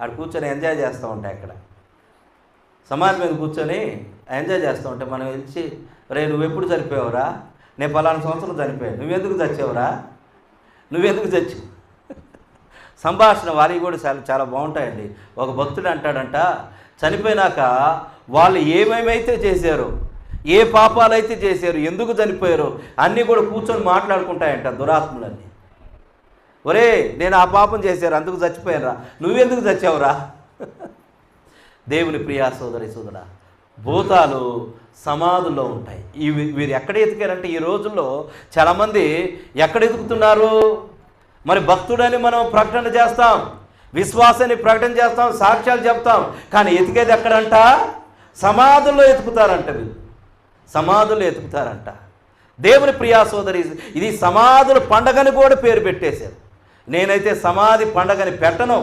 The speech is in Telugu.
ఆడ కూర్చొని ఎంజాయ్ చేస్తూ ఉంటాయి అక్కడ. సమాధి మీద కూర్చొని ఎంజాయ్ చేస్తూ ఉంటే మనం వెళ్ళి రే నువ్వెప్పుడు చనిపోయావురా? నేను పలానా సంవత్సరం చనిపోయాను. నువ్వెందుకు చచ్చావురా? నువ్వెందుకు చచ్చావు? సంభాషణ వారికి కూడా చాలా చాలా బాగుంటాయండి. ఒక భక్తుడు అంటాడంట చనిపోయినాక వాళ్ళు ఏమేమైతే చేశారు ఏ పాపాలైతే చేశారు ఎందుకు చనిపోయారు అన్నీ కూడా కూర్చొని మాట్లాడుకుంటాయంట దురాత్మలన్నీ. ఒరే నేను ఆ పాపం చేశారు అందుకు చచ్చిపోయారా నువ్వెందుకు చచ్చావురా? దేవుని ప్రియా సోదరి సోదరా భూతాలు సమాధుల్లో ఉంటాయి. ఇవి వీరు ఎక్కడ ఎతికారంటే ఈ రోజుల్లో చాలామంది ఎక్కడ ఎతుకుతున్నారు మరి భక్తుడని మనం ప్రకటన చేస్తాం విశ్వాసాన్ని ప్రకటన చేస్తాం సాక్ష్యాలు చెప్తాం కానీ ఎతికేది ఎక్కడంట? సమాధుల్లో ఎతుకుతారంట వీళ్ళు సమాధుల్లో ఎతుకుతారంట. దేవుని ప్రియా సోదరి ఇది సమాధుల పండగని కూడా పేరు పెట్టేశారు. నేనైతే సమాధి పండగని పెట్టను.